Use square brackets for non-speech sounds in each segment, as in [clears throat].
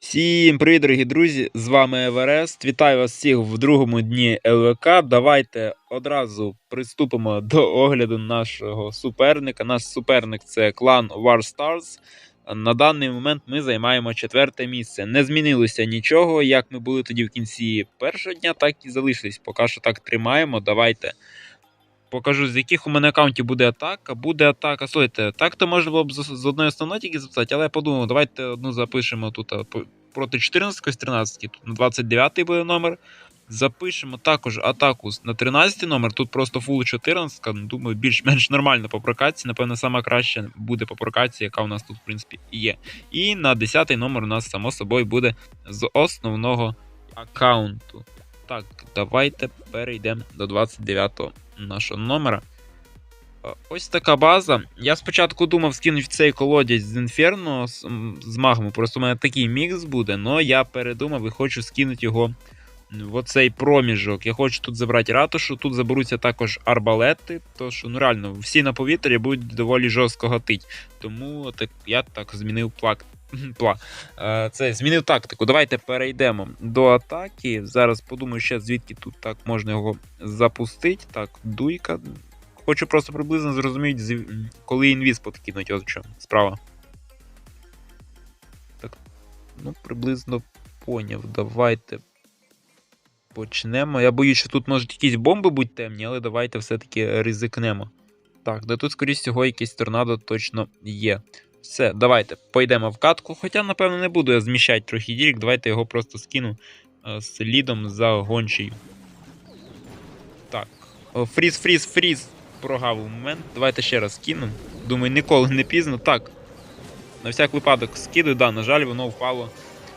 Всім привіт, дорогі друзі! З вами Еверест. Вітаю вас всіх в другому дні ЛВК. Давайте одразу приступимо до огляду нашого суперника. Наш суперник це клан War Stars. На даний момент ми займаємо четверте місце. Не змінилося нічого. Як ми були тоді в кінці першого дня, так і залишились. Поки що так тримаємо. Давайте покажу, з яких у мене аккаунтів буде атака. Буде атака. Слухайте, так то можна було б з, одної основної тільки записати, але я подумав, давайте одну запишемо тут проти 14 з 13, тут на 29 буде номер. Запишемо також атаку на 13 номер. Тут просто фул 14. ну, Думаю, більш-менш нормально по прокатці. Напевно, сама краща буде по прокатці, яка у нас тут, в принципі, є. І на 10 номер у нас, само собою, буде з основного аккаунту. Так, давайте перейдемо до 29-го нашого номера. Е, Ось така база. Я спочатку думав скинути в цей колодязь з Інферно з, магму. Просто у мене такий мікс буде, але я передумав і хочу скинути його в оцей проміжок. Я хочу тут забрати ратушу, тут заберуться також арбалети, то що ну реально всі на повітрі будуть доволі жорстко гатить. Тому так, я так змінив плак. Е, Це змінив тактику. Давайте перейдемо до атаки. Зараз подумаю ще звідки тут так можна його запустити. Так, дуйка. Хочу просто приблизно зрозуміти, коли інвіз подкинуть, в чому справа. Так, ну, приблизно поняв. Давайте почнемо. Я боюсь, що тут можуть якісь бомби бути темні, але давайте все-таки ризикнемо. Так, да тут, скоріш всього, якийсь торнадо точно є. Все, давайте пойдемо в катку. Хоча, напевно, не буду я зміщати трохи дірік, давайте його просто скину е, слідом за гончею. Так. Фріз, фріз, фріз. Прогавив момент. Давайте ще раз скину. Думаю, ніколи не пізно. Так. На всяк випадок скидаю, да, на жаль, воно впало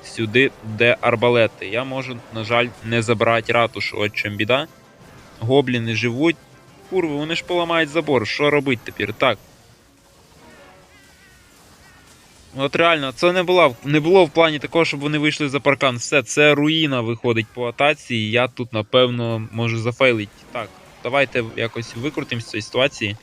сюди, де арбалети. Я можу, на жаль, не забрати ратушу. От чим біда. Гобліни живуть. Курви, вони ж поламають забор. Що робити тепер? Так. От реально, це не було, не було в плані такого, щоб вони вийшли за паркан. Все, це руїна виходить по атаці, і я тут, напевно, можу зафейлити. Так, давайте якось викрутимось з цієї ситуації.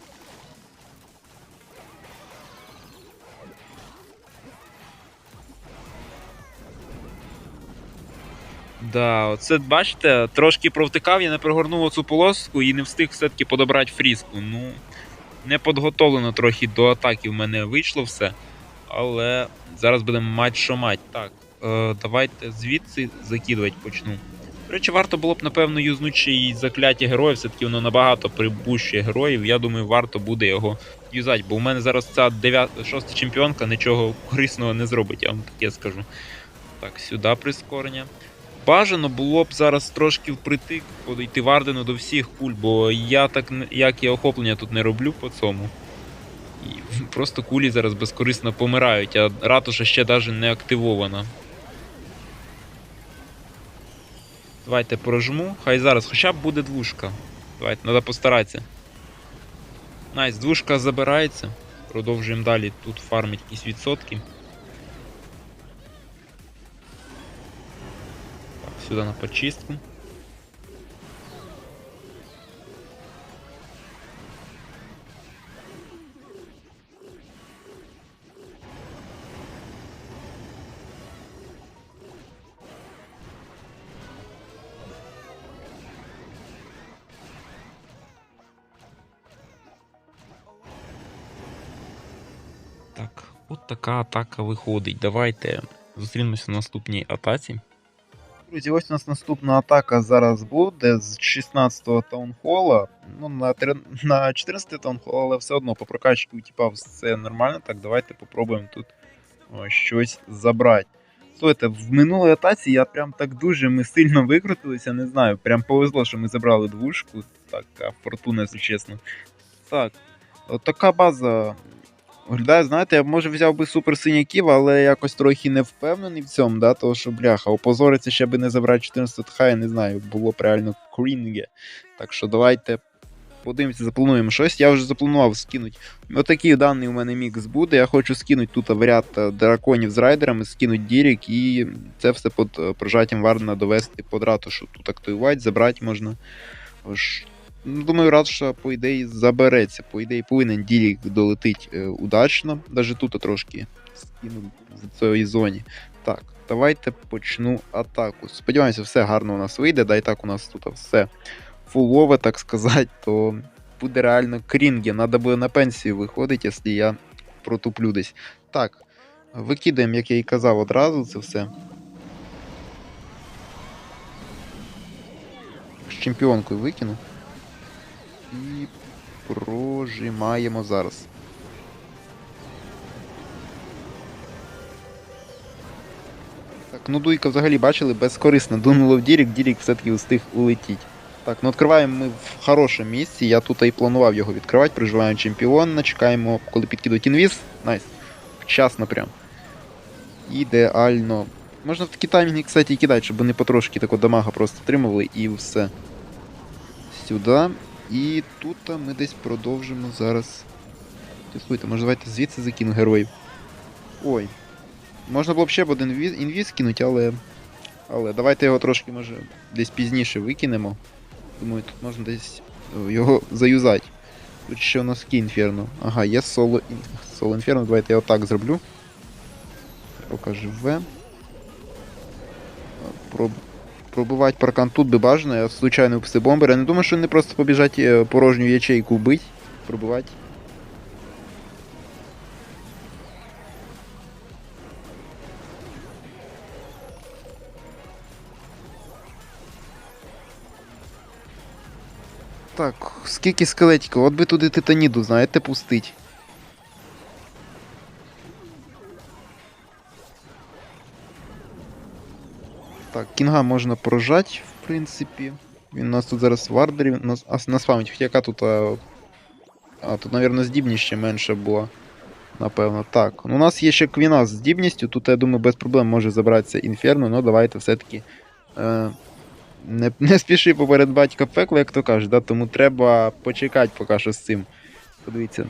Да, оце бачите, трошки провтикав, я не пригорнув оцю полоску і не встиг все-таки подобрати фрізку. Ну, не підготовлено трохи до атаки в мене вийшло все. Але зараз будемо мать що мать. Так, е, давайте звідси закидувати почну. До речі, варто було б, напевно, юзнути і закляття героїв, все-таки воно набагато прибущує героїв. Я думаю, варто буде його юзати, бо у мене зараз ця 9, 6 чемпіонка нічого корисного не зробить, я вам таке скажу. Так, сюди прискорення. Бажано було б зараз трошки впритик подійти Вардену до всіх куль, бо я так як і охоплення тут не роблю по цьому. Просто кулі зараз безкорисно помирають, а ратуша ще навіть не активована. Давайте прожму. Хай зараз хоча б буде двушка. Давайте, треба постаратися. Найс, двушка забирається. Продовжуємо далі тут фармить якісь відсотки. Так, сюди на почистку. От така атака виходить. Давайте зустрінемося на наступній атаці. Друзі, ось у нас наступна атака зараз буде з 16-го таунхола. Ну, на, три- на 14 таунхол, але все одно по прокачці у типа все нормально. Так, давайте попробуємо тут о, щось забрати. Слухайте, в минулій атаці я прям так дуже ми сильно викрутилися, не знаю. Прям повезло, що ми забрали двушку. Така фортуна, якщо чесно. Так, от така база. Виглядає, знаєте, я може взяв би супер синяків, але якось трохи не впевнений в цьому, да, того що бляха, опозориться ще би не забрати 14 хай, не знаю, було б реально крінге. Так що давайте подивимося, заплануємо щось. Я вже запланував скинути. Отакий даний у мене мікс буде. Я хочу скинути тут ряд е, драконів з райдерами, скинути дірік і це все під е, прожаттям Варна довести під ратушу. Тут активувати, забрати можна. Ож, Ну, Думаю, ратуша, по ідеї, забереться. По ідеї, повинен дірік долетить е, удачно. Навіть тут трошки скинув в цій зоні. Так, давайте почну атаку. Сподіваємося, все гарно у нас вийде. Да і так у нас тут все фулове, так сказати, то буде реально крінгі. Надо буде на пенсію виходити, якщо я протуплю десь. Так, викидаємо, як я і казав, одразу це все. З чемпіонкою викину. І прожимаємо зараз. Так, ну дуйка взагалі бачили, безкорисно дунуло в Дірік, Дірік все-таки встиг улетіть. Так, ну відкриваємо ми в хорошому місці. Я тут і планував його відкривати. Приживаємо чемпіона, чекаємо, коли підкидуть інвіз. Найс. Вчасно прям. Ідеально. Можна в такі таймінги, кстати, і кидати, щоб вони потрошки такого дамага просто отримували і все. Сюди. І тут ми десь продовжимо зараз. Слухайте, може давайте звідси закину героїв. Ой. Можна було б ще б один інвіз, кинути, але. Але давайте його трошки, може, десь пізніше викинемо. Думаю, тут можна десь е, його заюзати. Тут ще у нас інферно. Ага, є соло, соло інферно. Давайте я отак зроблю. Поки живе. Проб... Пробивати паркан тут би бажано, я случайно впусти бомбер. Я не думаю, що не просто побіжать е, порожню ячейку вбить, пробивати. Так, скільки скелетиків? От би туди титаніду, знаєте, пустить. Так, кінга можна прожати, в принципі. Він у нас тут зараз вардерів нас, а, наспамить. Хоча яка тут. А, а тут, мабуть, здібність ще менше була. Напевно, так. Ну, у нас є ще квіна з здібністю. Тут, я думаю, без проблем може забратися інферно, але давайте все-таки. Е, не, не спіши поперед батька пекло, як то кажуть, да? тому треба почекати поки що з цим. Подивіться.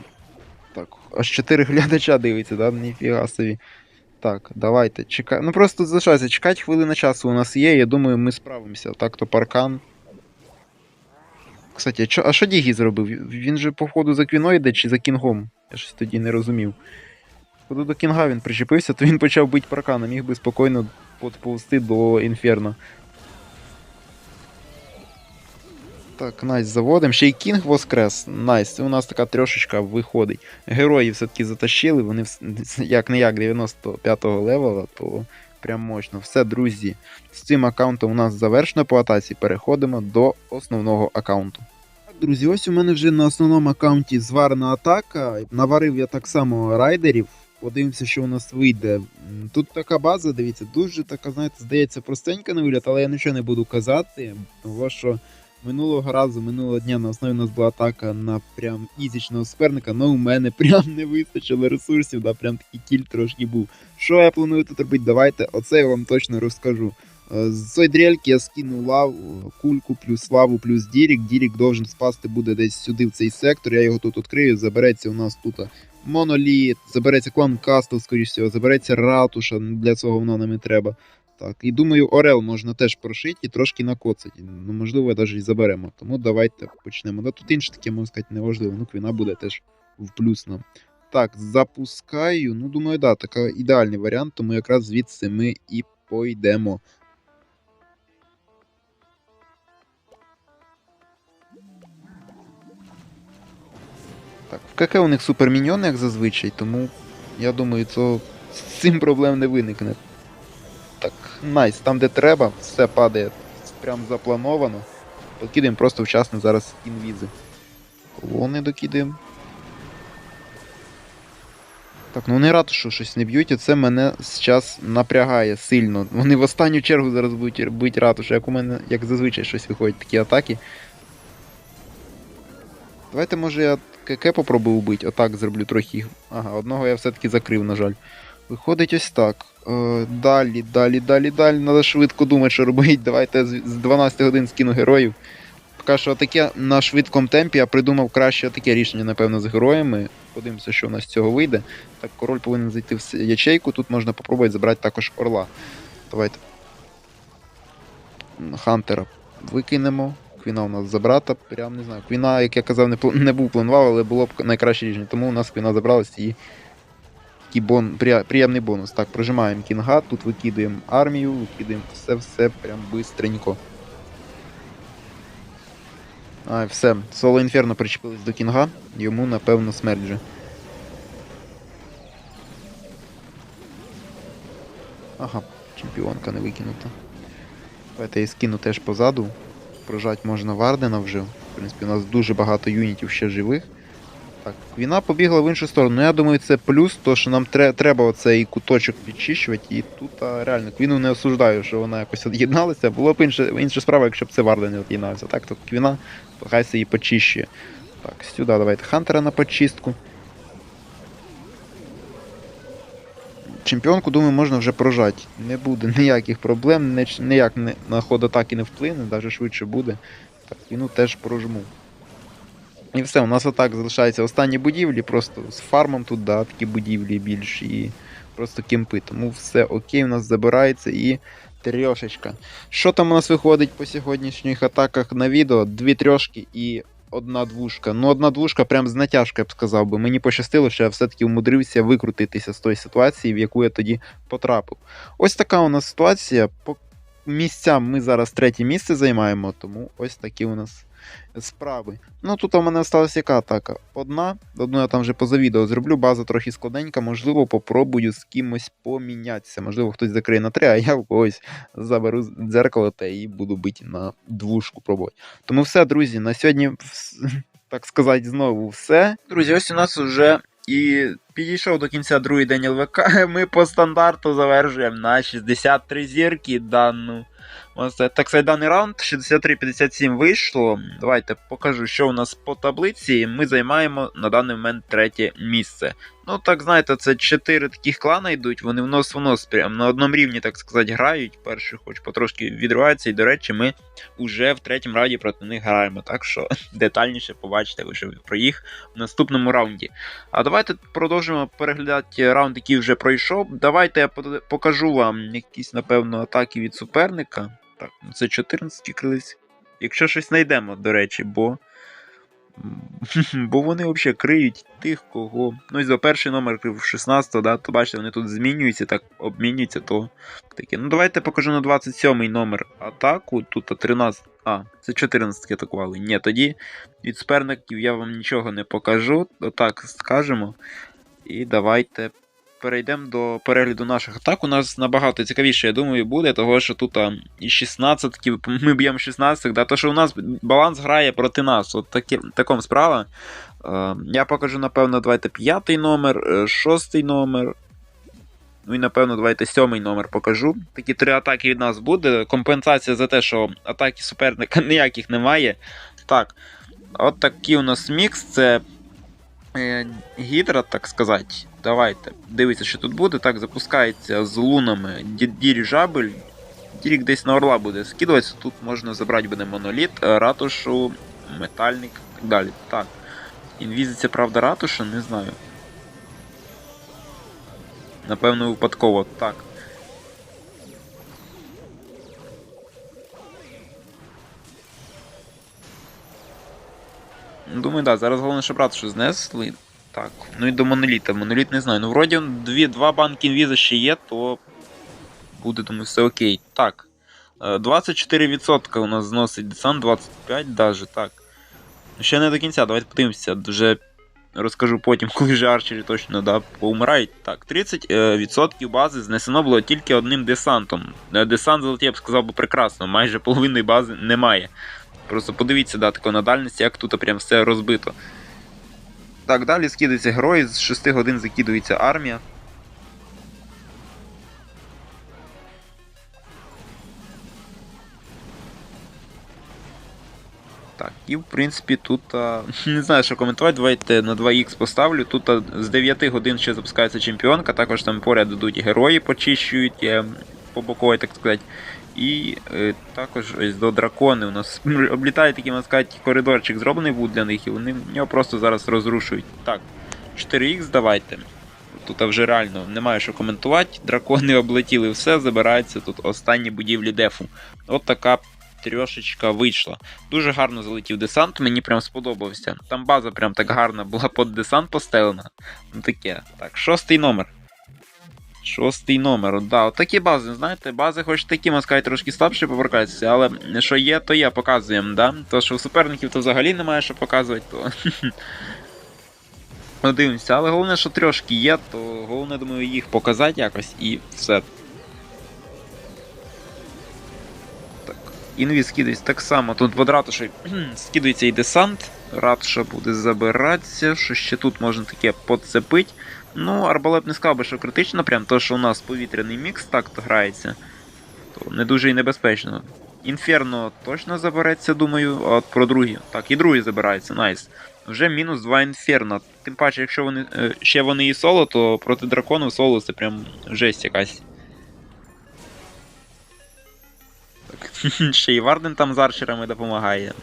Так, аж 4 глядача дивиться, да? Ніфіга собі. Так, давайте, чекай. Ну просто залишайся, чекати хвилина часу у нас є, я думаю, ми справимося. Так, то паркан. Кстати, а що, Дігі зробив? Він же, походу, за Квіно йде чи за кінгом? Я щось тоді не розумів. Походу до кінга він причепився, то він почав бити паркана, міг би спокійно подповзти до інферно. Так, найс, заводимо. Ще й Кінг воскрес. Найс, це у нас така трошечка виходить. Герої все-таки затащили, вони [laughs] як не як 95-го левела, то прям мощно. Все, друзі. З цим аккаунтом у нас завершено по атаці. Переходимо до основного аккаунту. Друзі, ось у мене вже на основному аккаунті зварена атака. Наварив я так само райдерів. Подивимося, що у нас вийде. Тут така база, дивіться, дуже така, знаєте, здається, простенька на вигляд, але я нічого не буду казати, тому що минулого разу, минулого дня на основі у нас була атака на прям ізічного суперника, але у мене прям не вистачило ресурсів, да, прям такий кіль трошки був. Що я планую тут робити? Давайте, оце я вам точно розкажу. Е, З цієї дрельки я скину лав, кульку, плюс лаву, плюс дірік. Дірік должен спасти буде десь сюди, в цей сектор. Я його тут відкрию. Забереться у нас тут моноліт, забереться клан Кастл, скоріш всього, забереться ратуша. ну, Для цього воно нам і треба. Так, і думаю, Орел можна теж прошити і трошки накоцати. Ну, можливо, навіть і заберемо. Тому давайте почнемо. Да, тут інше таке, можна сказати, неважливо. Ну, квіна буде теж в плюс нам. Так, запускаю. Ну, думаю, да, така ідеальний варіант, тому якраз звідси ми і пойдемо. Так, в КК у них суперміньйони, як зазвичай, тому я думаю, це з цим проблем не виникне. Так, найс, там де треба, все падає прям заплановано. Покидаємо просто вчасно зараз інвізи. Колони докидаємо. Так, ну вони що щось не б'ють, і це мене зараз напрягає сильно. Вони в останню чергу зараз будуть бити ратушу, як у мене, як зазвичай щось виходить такі атаки. Давайте, може, я КК попробую вбити. Отак зроблю трохи. Ага, одного я все-таки закрив, на жаль. Виходить ось так. Е, далі, далі, далі, далі. Треба швидко думати, що робити. Давайте з з 12 годин скину героїв. Поки що таке на швидкому темпі я придумав краще таке рішення, напевно, з героями. Подивимося, що у нас з цього вийде. Так, король повинен зайти в ячейку. Тут можна попробувати забрати також орла. Давайте. Хантера викинемо. Квіна у нас забрата. Прям не знаю. Квіна, як я казав, не, не був планував, але було б найкраще рішення. Тому у нас квіна забралась і бон, приємний бонус. Так, прожимаємо кінга, тут викидуємо армію, викидаємо все-все прям бистренько. А, все. Соло Інферно причепились до кінга, йому напевно смерть вже. Ага, чемпіонка не викинута. Давайте я скину теж позаду. Прожать можна Вардена вже. В принципі, у нас дуже багато юнітів ще живих. Так, війна побігла в іншу сторону. Ну, я думаю, це плюс, то що нам тре- треба оцей куточок підчищувати. І тут а, реально Квіну не осуждаю, що вона якось від'єдналася. Було б інша, інша справа, якщо б це Варден не від'єднався. Так, то Квіна, хай її почищує. Так, сюди давайте Хантера на почистку. Чемпіонку, думаю, можна вже прожати. Не буде ніяких проблем, ніяк на ход атаки не вплине, навіть швидше буде. Так, війну теж прожму. І все, у нас отак залишаються останні будівлі, просто з фармом тут, да, такі будівлі більш і просто кемпи. Тому все окей, у нас забирається і трьошечка. Що там у нас виходить по сьогоднішніх атаках на відео? Дві трьошки і одна двушка. Ну, одна двушка прям з натяжкою, я б сказав би. Мені пощастило, що я все-таки умудрився викрутитися з тої ситуації, в яку я тоді потрапив. Ось така у нас ситуація. По місцям ми зараз третє місце займаємо, тому ось такі у нас справи. Ну тут у мене осталась яка атака? Одна. Одну я там вже поза відео зроблю. База трохи складненька. Можливо, попробую з кимось помінятися. Можливо, хтось закриє на три, а я в когось заберу дзеркало та і буду бити на двушку пробувати. Тому все, друзі, на сьогодні, [laughs] так сказати, знову все. Друзі, ось у нас вже і підійшов до кінця другий день ЛВК. [laughs] Ми по стандарту завершуємо на 63 зірки дану. Так сказати, даний раунд 63-57 вийшло. Давайте покажу, що у нас по таблиці. Ми займаємо на даний момент третє місце. Ну, так знаєте, це чотири таких клана йдуть, вони в нос в нос прям на одному рівні, так сказати, грають. Перший хоч потрошки відривається, і, до речі, ми вже в третьому раунді проти них граємо. Так що [laughs] детальніше побачите вже про їх в наступному раунді. А давайте продовжимо переглядати раунд, який вже пройшов. Давайте я покажу вам якісь, напевно, атаки від суперника. Так, ну це 14 крились. Якщо щось знайдемо, до речі, бо. [laughs] Бо вони взагалі криють тих, кого. Ну, і за перший номер крив 16, да, то бачите, вони тут змінюються, так обмінюються, то таке. Ну, давайте покажу на 27 номер атаку. Тут 13. А, це 14 атакували. Ні, тоді від суперників я вам нічого не покажу. Отак скажемо. І давайте перейдемо до перегляду наших атак. У нас набагато цікавіше, я думаю, буде, того що тут а, і 16, [laughs] ми б'ємо 16, да, то що у нас баланс грає проти нас. От такі, таком справа. Е, я покажу, напевно, давайте п'ятий номер, е, шостий номер. Ну і напевно, давайте сьомий номер покажу. Такі три атаки від нас буде. Компенсація за те, що атаки суперника [laughs] ніяких немає. Так. От такий у нас мікс. Це е, гідра, так сказати. Давайте. Дивіться, що тут буде. Так, запускається з лунами ді- діріжабель. Дірік десь на орла буде скидуватися. Тут можна забрати буде моноліт, е, ратушу, метальник і так далі. Так. Інвізиться, правда, ратуша, не знаю. Напевно, випадково. Так. Думаю, да, зараз головне, щоб ратушу знесли. Так, ну і до моноліта. Моноліт не знаю. Ну, вроді дві, два банки інвіза ще є, то буде, думаю, все окей. Так. е, 24% у нас зносить десант, 25 даже, так. Ну, Ще не до кінця, давайте подивимося. Вже розкажу потім, [laughs] коли вже арчері точно да, поумирають. Так, 30% бази знесено було тільки одним десантом. Е, Десант я б сказав, прекрасно, майже половини бази немає. Просто подивіться, да, тако на дальність, як тут прям все розбито. Так, далі скидаються герої, з 6 годин закидується армія. Так, і в принципі тут а, [laughs] не знаю, що коментувати. Давайте на 2х поставлю. Тут а, з 9 годин ще запускається чемпіонка, також там поряд йдуть герої, почищують по боковій, так сказати. І е, також ось до дракони у нас [laughs] облітає такий, можна сказати, коридорчик зроблений був для них, і вони його просто зараз розрушують. Так, 4х давайте. Тут вже реально немає що коментувати. Дракони облетіли все, забираються тут останні будівлі дефу. От така трьошечка вийшла. Дуже гарно залетів десант, мені прям сподобався. Там база прям так гарна була під десант постелена. Ну таке. Так, шостий номер. Шостий номер. Да, такі бази, знаєте, бази хоч такі, можна сказати, трошки слабші по але що є, то є, показуємо, да? То що у суперників то взагалі немає що показувати, то. [laughs] Ну, дивимося, але головне, що трошки є, то головне, думаю, їх показати якось і все. Так. Інвіз скидується так само. Тут в ратуші [clears throat] скидується і десант. Ратуша буде забиратися. Що ще тут можна таке подцепити. Ну, арбалет не сказав би, що критично, прям то, що у нас повітряний мікс так то грається, то не дуже і небезпечно. Інферно точно забереться, думаю, а от про другі. Так, і другий забирається, найс. Вже мінус 2 інферно. Тим паче, якщо вони е, ще вони і соло, то проти драконів соло це прям жесть якась. Так. [laughs] ще і Варден там з арчерами допомагає.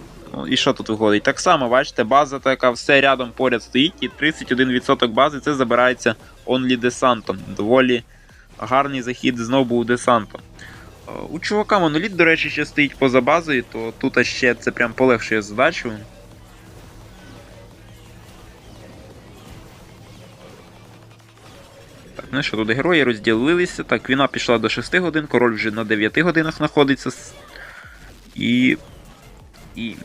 І що тут виходить? Так само, бачите, база така все рядом поряд стоїть, і 31% бази це забирається онлі десантом. Доволі гарний захід знову був десантом. Е, У чувака моноліт, до речі, ще стоїть поза базою, то тут ще це прям полегшує задачу. Так, ну що, тут герої розділилися. Так, війна пішла до 6 годин, король вже на 9 годинах знаходиться. І. І.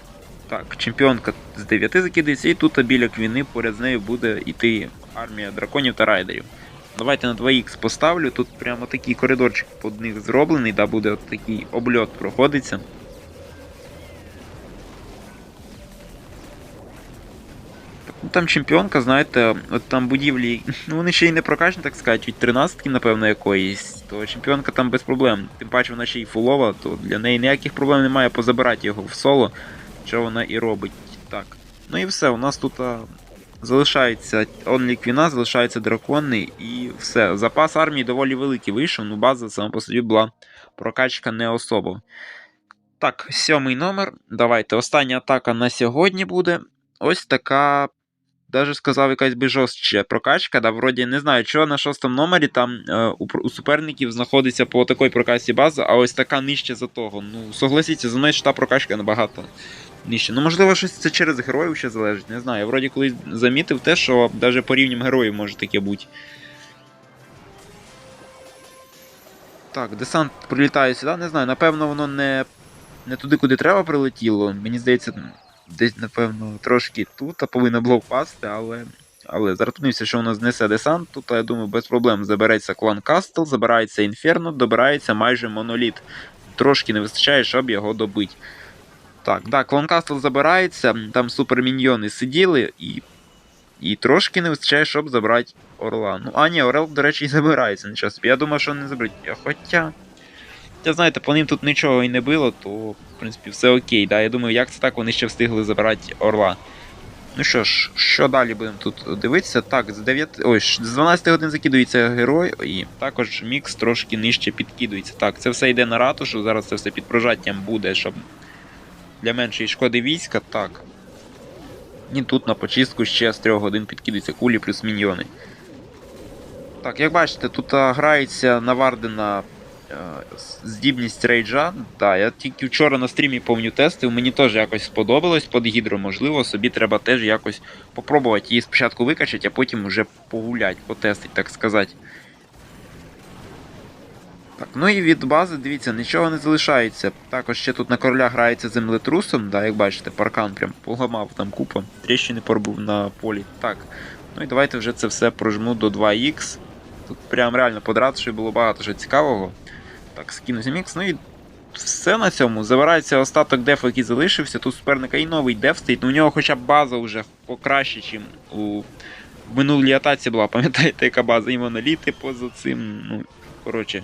Так, чемпіонка з 9 закидається, і тут біля квіни поряд з нею буде йти армія драконів та райдерів. Давайте на 2х поставлю. Тут прямо такий коридорчик під них зроблений, да, буде от такий обльот проходиться. Ну, там чемпіонка, знаєте, от там будівлі, [laughs] ну вони ще й не прокачані, так сказати, від 13 напевно, якоїсь, то чемпіонка там без проблем. Тим паче вона ще й фулова, то для неї ніяких проблем немає позабирати його в соло, що вона і робить. Так. Ну і все, у нас тут а, залишається онліквіна, квіна, залишаються дракони і все. Запас армії доволі великий вийшов, ну база сама по собі була прокачка не особо. Так, сьомий номер. Давайте. Остання атака на сьогодні буде. Ось така. Даже сказав якась би жорстче прокачка. Да, вроді не знаю, чого на шостому номері там е, у, у суперників знаходиться по такій прокачці база, а ось така нижче за того. Ну, согласіться, за мною що та прокачка набагато нижче. Ну, можливо, щось це через героїв ще залежить, не знаю. Я вроді колись замітив те, що навіть по рівням героїв може таке бути. Так, десант прилітає сюди, не знаю, напевно, воно не, не туди, куди треба прилетіло. Мені здається, десь, напевно, трошки тут повинно було впасти, але. Але зарахнувся, що воно знесе десант, тут, я думаю, без проблем забереться клан Кастл, забирається Інферно, добирається майже моноліт. Трошки не вистачає, щоб його добити. Так, да, клан Кастл забирається, там суперміньйони сиділи, і, і трошки не вистачає, щоб забрати Орла. Ну, а ні, Орел, до речі, і забирається нічого собі. Я думав, що не заберуть. Хоча. Хоча, знаєте, по ним тут нічого і не було, то, в принципі, все окей. Да? Я думаю, як це так вони ще встигли забирати Орла. Ну що ж, що далі будемо тут дивитися? Так, з 9. Ой, з 12 годин закидується герой, і також мікс трошки нижче підкидується. Так, це все йде на ратушу, зараз це все під прожаттям буде, щоб для меншої шкоди війська. Так. І тут на почистку ще з 3 годин підкидуються кулі плюс міньйони. Так, як бачите, тут грається на Вардена здібність рейджа. Да, я тільки вчора на стрімі повню тестив, мені теж якось сподобалось під гідро, можливо, собі треба теж якось попробувати її спочатку викачати, а потім вже погулять, потестити, так сказати. Так, ну і від бази, дивіться, нічого не залишається. Також ще тут на короля грається землетрусом, да, як бачите, паркан прям поламав там купа, тріщини порбув на полі. Так. Ну і давайте вже це все прожму до 2х. Тут прям реально подратше було багато що цікавого. Так, скинуся мікс. Ну і все на цьому. Забирається остаток дефу, який залишився. Тут суперника і новий деф стоїть. Ну у нього хоча б база вже покраще, ніж у минулій атаці була. Пам'ятаєте, яка база? І моноліти поза цим. Ну, коротше.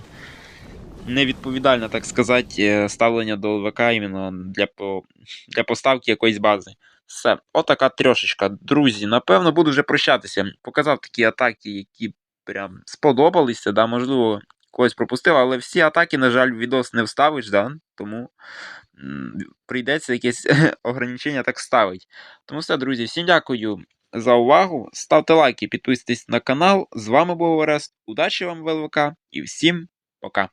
Невідповідальне, так сказати, е, ставлення до ЛВК іменно для, по, для поставки якоїсь бази. Все, отака трьошечка. Друзі, напевно, буду вже прощатися. Показав такі атаки, які прям сподобалися. Да, Можливо, когось пропустив, але всі атаки, на жаль, відос не вставиш, да, тому прийдеться якесь [laughs] ограничення так ставити. Тому все, друзі, всім дякую за увагу. Ставте лайки, підписуйтесь на канал. З вами був Орест. Удачі вам ВЛВК, і всім пока.